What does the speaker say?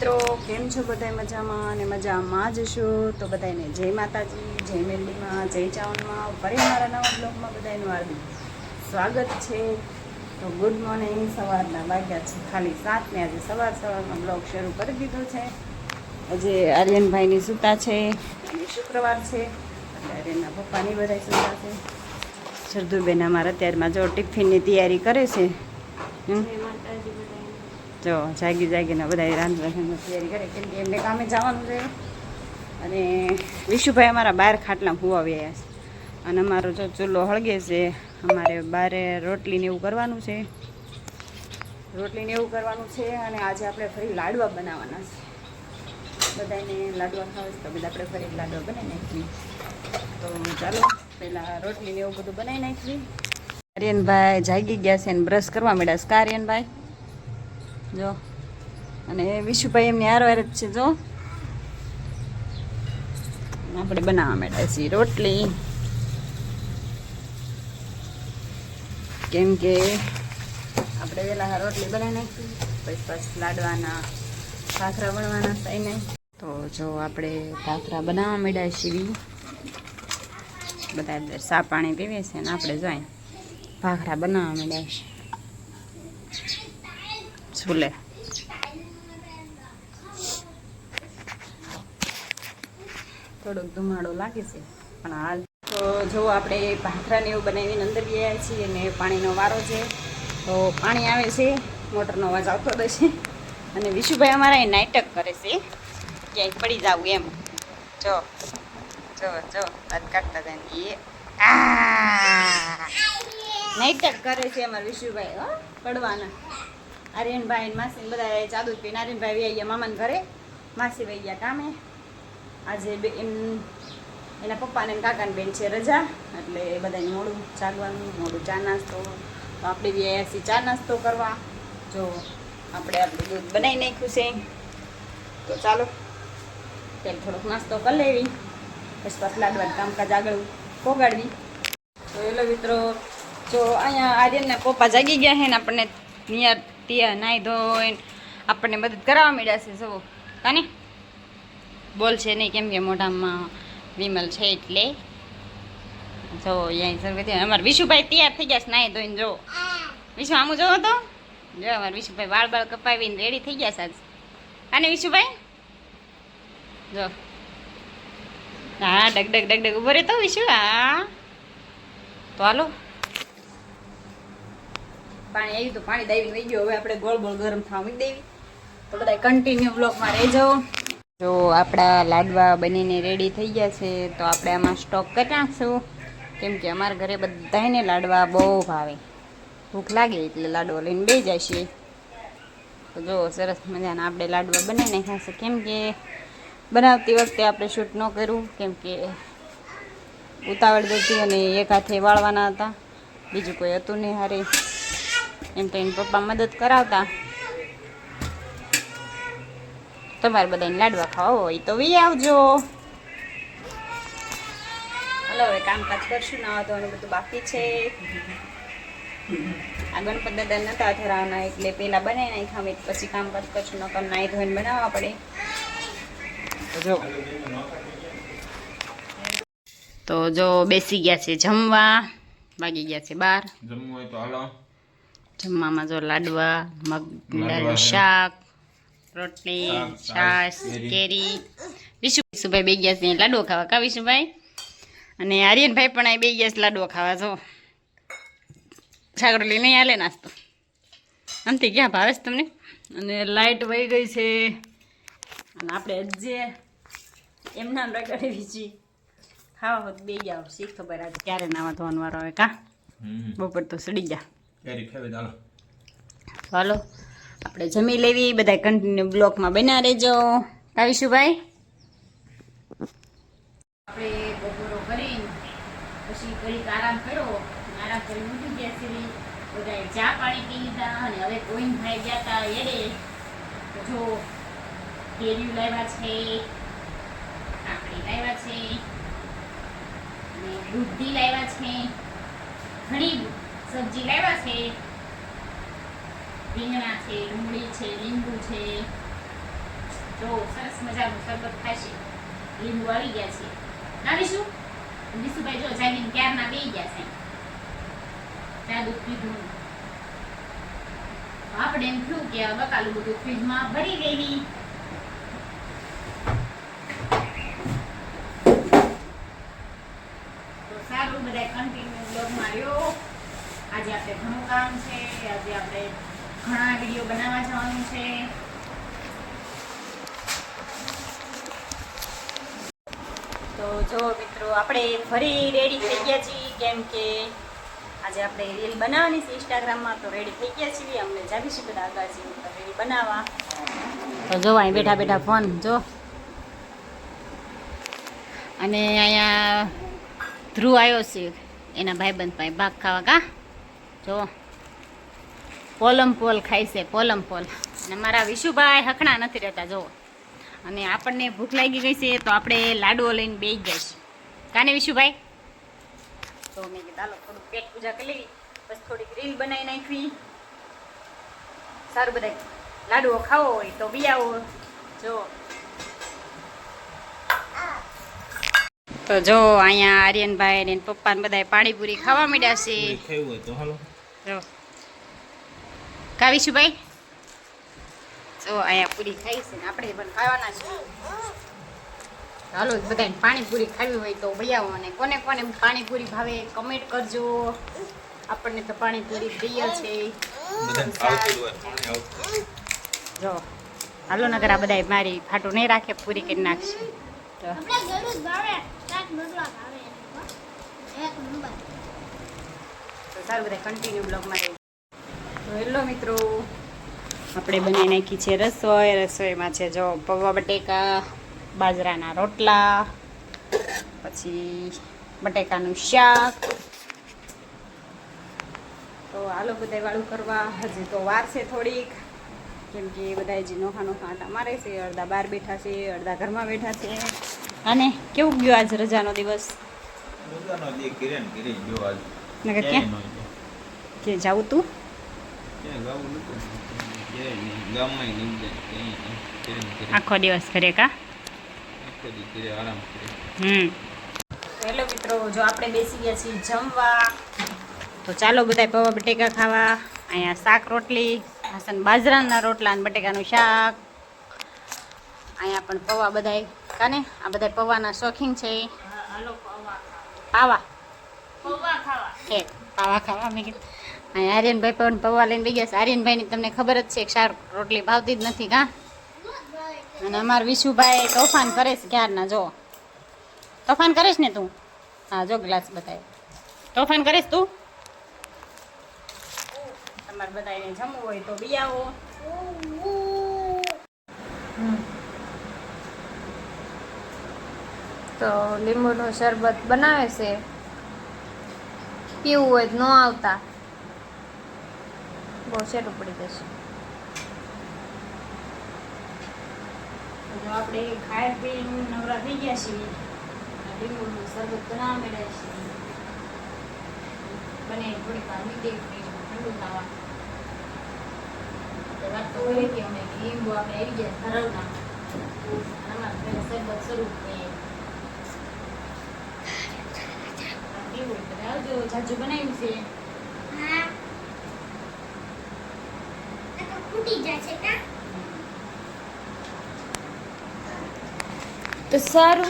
મિત્રો, કેમ છો બધા મજામાં અને મજામાં જ છો? તો બધાને જય માતાજી, જય મેલડીમાં, જય ચાવનમાં, ફરી મારા નવા બ્લોગમાં બધાનું હાર્દિક સ્વાગત છે. તો ગુડ મોર્નિંગ, સવારના વાગ્યા છે ખાલી સાતને આજે સવાર સવારનો બ્લોગ શરૂ કરી દીધો છે. આજે આર્યનભાઈની સૂતા છે શુક્રવાર છે એટલે આર્યનના પપ્પાની બધા સૂતા છે. સરદુબેન અમારા અત્યારમાં જો ટિફિનની તૈયારી કરે છે. હમ? જો, જાગી જાગીને બધા રાંધવાની તૈયારી કરે. કેમ કે એમને કામે જવાનું છે. અને વિશુભાઈ અમારા બહાર ખાટલા હુવા વ્યા છે. અને અમારો જો ચૂલો હળગે છે. અમારે બારે રોટલીને એવું કરવાનું છે. રોટલીને એવું કરવાનું છે અને આજે આપણે ફરી લાડવા બનાવવાના છે. બધાને લાડવા ખાવે તો બધા આપણે ફરી લાડવા બનાવી નાખીએ. તો ચાલો, પહેલાં રોટલીને એવું બધું બનાવી નાખીએ. આર્યનભાઈ જાગી ગયા છે અને બ્રશ કરવા માંડ્યા છે. કા આર્યનભાઈ જો. અને વિશુભાઈ એમની આરવાર જ છે, જો. આપણે બનાવવા માંડ્યા છીએ રોટલી. કેમ કે આપણે વહેલા રોટલી બનાવી નાખી, પછી પછી લાડવાના, ભાખરા બનવાના થઈને તો જો આપણે ભાખરા બનાવવા માંડ્યા છીએ બધા સા પાણી પીવે છે ને આપણે જોઈએ ભાખરા બનાવવા માંડ્યા છે છૂલે થોડોક ધુમાડો લાગે છે પણ હાલ તો જો આપણે ભાખરાને એવું બનાવીને અંદર ગયા છીએ અને પાણીનો વારો છે તો પાણી આવે છે મોટરનો અવાજ આવતો રહેશે અને વિશુભાઈ અમારા એ નાટક કરે છે ક્યાંય પડી જાવ એમ. જો જો જો વાત કાઢતા હતા એ. નાટક કરે છે અમારા વિશુભાઈ હો પડવાના. આર્યનભાઈ માસી બધા ચાદુ પીને આર્યનભાઈ વહી ગયા મામાને ઘરે. માસી વહી ગયા કામે. આજે બે એમ, એના પપ્પાને કાકાને બેન છે રજા, એટલે બધાને મોડું ચાલવાનું મોડું ચા નાસ્તો. તો આપણે બી છીએ ચા નાસ્તો કરવા. જો આપણે આપણું દૂધ બનાવી નાખ્યું છે. તો ચાલો તેલ થોડોક નાસ્તો કરી લેવી. પછી પાછું લાડવાનું કામકાજ આગળ પોગાડવી. તો એલો મિત્રો, જો અહીંયા આર્યનના પપ્પા જાગી ગયા છે ને આપણને નિયર તિયા નાહી ધોઈને આપણને મદદ કરાવવા મળ્યા છે સૌ કાને? બોલ છે નહીં, કેમ કે મોઢામાં વિમલ છે એટલે. જો અહીંયા સરગતી અમારા વિશુભાઈ તૈયાર થઈ ગયા છે નાહી ધોઈને જો વિશુ, આમું જોવો તો. જો, અમારા વિશુભાઈ વાળ બાળ કપાવીને રેડી થઈ ગયા છે આજ. કાને વિશુભાઈ? જો. હા, ડગ ડગ ડગ ડગ ઊભો રહેતો વિશુ. હા. તો હાલો. પાણી આવ્યું તો પાણી દાવી વહી ગયું. હવે આપણે ગોળ ગોળ ગરમ થવા મૂકી દેવી. તો બધા કન્ટિન્યુ બ્લોકમાં રહેજો. જો આપણા લાડવા બનીને રેડી થઈ ગયા છે, તો આપણે આમાં સ્ટોક કરી નાખશું. કેમ કે અમારા ઘરે બધાને લાડવા બહુ ભાવે. ભૂખ લાગે એટલે લાડવો લઈને બે જાય છે તો જો સરસ મજાના આપણે લાડવા બનાવી નાખ્યા છે. કેમ કે બનાવતી વખતે આપણે શૂટ ન કર્યું, કેમ કે ઉતાવળ જતી અને એક હાથે વાળવાના હતા. બીજું કોઈ હતું નહીં હારે. એમ તો એને પપ્પા મદદ કરાવતા. તમારે બધાને લાડવા ખાવા હોય તો વી આવજો. હલો હવે કામકાજ કરશું નવા તો બધું બાકી છે. આ ગણપત દાદા નતા ધરાવના એટલે પહેલાં બનાવી નાખ્યા અમે પછી કામકાજ કરશું નકર નાહી ધોઈને બનાવવા પડે. તો જો. તો જો બેસી ગયા છે જમવા. વાગી ગયા છે બાર. જમવું હોય તો હાલો. જમવામાં જો લાડવા મગ શાક રોટલી છાશ કેરી. વિશુ વિશુભાઈ બે ગયા છે લાડવો ખાવા. કા વિશુભાઈ? અને આર્યનભાઈ પણ અહીં બે ગયા છે લાડવો ખાવા જો. છાકરોલી નહીં હાલે નાસ્તો. આમથી ક્યાં ભાવે છે તમને? અને લાઇટ વહી ગઈ છે. અને આપણે હજી એમના રગડવી છીએ ખાવા હોત બે ગયા શી ખબર આજે ક્યારે નાવા ધોવાનું વારો આવે કા? બપોર તો સડી ગયા. કેરી ખાવી ચાલો. ચાલો આપણે જમી લેવી બધા કન્ટિન્યુ બ્લોકમાં બના રહેજો. કાવીશુભાઈ? આપણે બપોરો કરી પછી ઘડીક આરામ કર્યો. આરામ કરી મૂકી ગયા છીએ. બધાએ ચા પાણી પી લીધા અને હવે કોઈન ભાઈ ગયા હતા એડે. જો કેરી લાવ્યા છે કાકડી લાવ્યા છે અને દૂધી લાવ્યા છે. ઘણી સબ્જી લાવ્યા છે. રીંગણા છે, ડુંગળી છે, લીંબુ છે. જો સરસ મજાનું શરબત ખાશે. લીંબુ આવી ગયા છે. લાવીશું વિશુભાઈ જો જાગીને ક્યારના બેસી ગયા છે. દૂધ પીધું. આપણે એમ થયું કે બકાલું બધું ફ્રીજમાં ભરી દેવી. તો સારું બધા કન્ટિન્યુ બ્લોગમાં રહ્યો. આજે આપણે ઘણું કામ છે, આજે આપણે ઘણા વીડિયો બનાવવા જવાનું છે. તો જો મિત્રો, આપણે ફરી રેડી થઈ ગયા છીએ, કેમ કે આજે આપણે રીલ બનાવવાની છે ઇન્સ્ટાગ્રામમાં તો રેડી થઈ ગયા છીએ. અમને જાગીશું બધા તો રીલ બનાવવા. તો જો, અહીં બેઠા બેઠા ફોન, જો. અને અહીંયા ધ્રુવ આવ્યો છે, એના ભાઈબંધ પાસે ભાગ ખાવા, કા? જો. પોલમ પોલ ખાય છે, પોલમ પોલ. અને મારા વિશુભાઈ હખણા નથી રહેતા, જુઓ. અને આપણને ભૂખ લાગી ગઈ છે, તો આપણે લાડુઓ લઈને બે છીએ કાને વિશુભાઈ? તો મેં કીધું થોડુંક પેટ પૂજા કરી લેવી. પછી થોડીક રીલ બનાવી નાખવી. સારું બધા લાડુઓ ખાવો હોય તો બી આવો. જો. તો જો, અહીંયા આર્યનભાઈ ને પપ્પા ને બધા પાણીપુરી ખાવા માંડ્યા છે. જો. કાવીશું ભાઈ? જો અહીંયા પૂરી ખાઈ છે ને આપણે પણ ખાવાના છે. હાલો બધાને પાણીપુરી ખાવી હોય તો ભૈયાઓ અને કોને કોને પાણીપુરી ભાવે કમેન્ટ કરજો. આપણને તો પાણીપુરી પ્રિય છે. જો હાલો નગર આ બધા મારી ફાટું નહીં રાખે પૂરી કરી નાખશે. તો આપણે ગળું જ ભાવે શાક બદલા ભાવે એક નંબર તો સારું બધા કન્ટિન્યુ બ્લોગમાં રહી તો હેલો મિત્રો. આપણે બનાવી નાખી છે રસોઈ. રસોઈમાં છે જો પૌવા બટેકા બાજરાના રોટલા પછી બટેકાનું શાક. તો આલો બધા વાળું કરવા. હજી તો વાર છે થોડીક. કેમ કે બધા જે નોખા નોખા આટા મારે છે અડધા બહાર બેઠા છે અડધા ઘરમાં બેઠા છે. અને કેવું ગયો આજ રજાનો દિવસ? રજાનો દિવસ કિરણ કિરણ ગયો આજ. ક્યાંય ક્યાં. કે જાવું તું. આખો દિવસ કરે કા. હમ. હેલો મિત્રો જો આપણે બેસી ગયા છીએ જમવા તો ચાલો બધા પૌવા બટેકા ખાવા. અહીંયા શાક રોટલી હાસન બાજરાના રોટલા અને બટેકાનું શાક. અહીંયા પણ પૌવા બધાય કાને? આ બધા પૌવાના શોખીન છે. પાવા. પાવા ખાવા. મેં કીધું આર્યનભાઈ પણ પૌવા લઈને બી ગયા આર્યનભાઈની તમને ખબર જ છે કે શાક રોટલી ભાવતી જ નથી કા અને અમારા વિશુભાઈ તોફાન કરે છે ક્યારના, જો. તોફાન કરીશ ને તું? હા, જો ગ્લાસ બતાવ્યો. તોફાન કરીશ તું? તમારે બધાને જમવું હોય તો બી આવો. તો લીંબુનું શરબત બનાવે છે. પીવું હોય ન આવતા. બહુ સેટું પડી જશે તો આપણે ખાઈ પીને નવરા થઈ ગયા છીએ લીંબુનું શરબત બનાવવા માંડ્યા છીએ. બને થોડી વાર મીઠી ઠંડુ ખાવા. વાત તો એવી હતી અમે લીંબુ આપણે આવી ગયા ધરાવના આમાં પહેલા શરબત શરૂ કરીએ પીવું હોય તો જાજુ બનાવ્યું છે. હા. ફૂટી જશે કા? તો સારું.